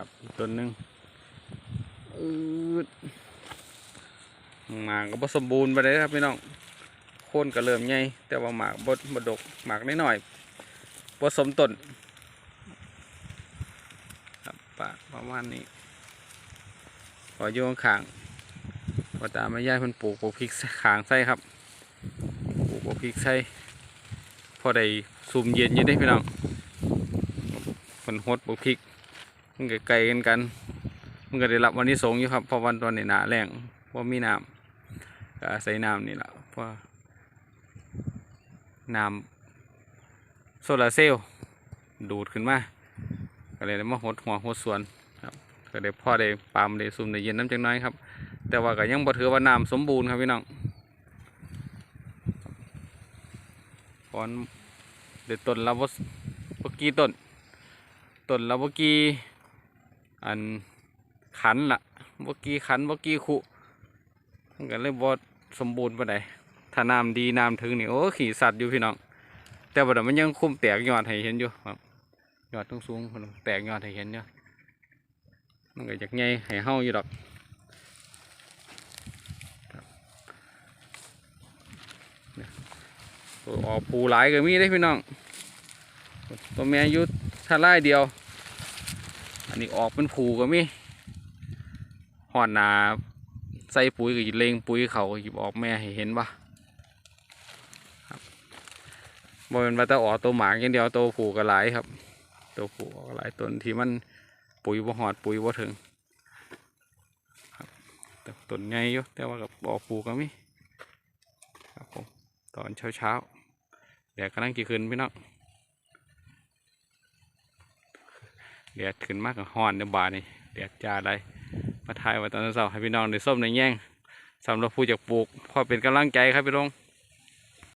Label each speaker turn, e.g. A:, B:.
A: ครับอีกต้นหนึ่งอืดหมากก็บ่สมบูรณ์ไปเลยครับพี่น้องโคนก็เริ่มใหญ่แต่ว่าหมากบดบดกหมากน้อยๆผสมต้นครับปะประมาณนี้ขอโยงขางๆว่าตามแม่ย่ายเพิ่นปลูกปลูกพริกขางใส่ครับปลูกปลูกพริกใส่พอได้ซุ่มเย็นอยังได้พี่น้องมันหดปลูกพริก มันก็ไกลกันกัน มันก็ได้รับวันนี้สงอยู่ครับเพราะวันตอนนี้หนาแรงเพราะมีน้ำก็อาศัยน้ำนี่แหละเพราะน้ำโซลาร์เซลล์ดูดขึ้นมาก็เลยได้มาหดหัวหดสวนครับก็ได้พ่อได้ปามได้ซุ่มได้เย็นน้ำจังน้อยครับ แต่ว่าก็ยังบ่ถือว่าน้ำสมบูรณ์ครับพี่น้องตอนเด็ดต้นละบ่บ่กี่ต้นต้นละบ่กี่ อันขันละบ่กี่ขันบ่กี่คุมันก็เลยบ่สมบูรณ์ปานถ้าน้ำดีน้ำถึงนี่โอ้ขี่สัตว์อยู่พี่น้อง แต่ว่ดมันยังคุ้มแตกยอดให้เห็นอยู่ครับยอดต้องสูงแตกยอดให้เห็นอยู่มันก็อยากใหญ่ให้เฮาอยู่ดอกตัวออกปูหลายก็มีได้พี่น้อง ตัวแม่อยุดถ้าไล่เดียว นนี้ออกเป็นผูก็มีหอดหนาใส่ปุ๋ยก็หยิบเลงปุ๋ยเขาหยิบออกแม่ให้เห็นปะครับบ่เป็นว่าแต่ออกตัวหมากอย่างเดียวตัวผูก็หลายครับ ตัวผูออกหลายต้นที่มันปุ๋ยบ่หอดปุ๋ยบ่ถึงครับแต่ต้นใหญ่อยู่แต่ว่ากับออกผูก็มีครับผมตอนเช้าเช้าแดดกำลังกี่ขึ้นพี่น้อง แดดขึ้นมากกับห้อนในบานนี่แดดจ้าได้มาถ่ายไว้ตอนเช้าให้พี่น้องได้ส้มในแย่งสำหรับผู้อยากปลูกพอเป็นกำลังใจครับพี่น้อง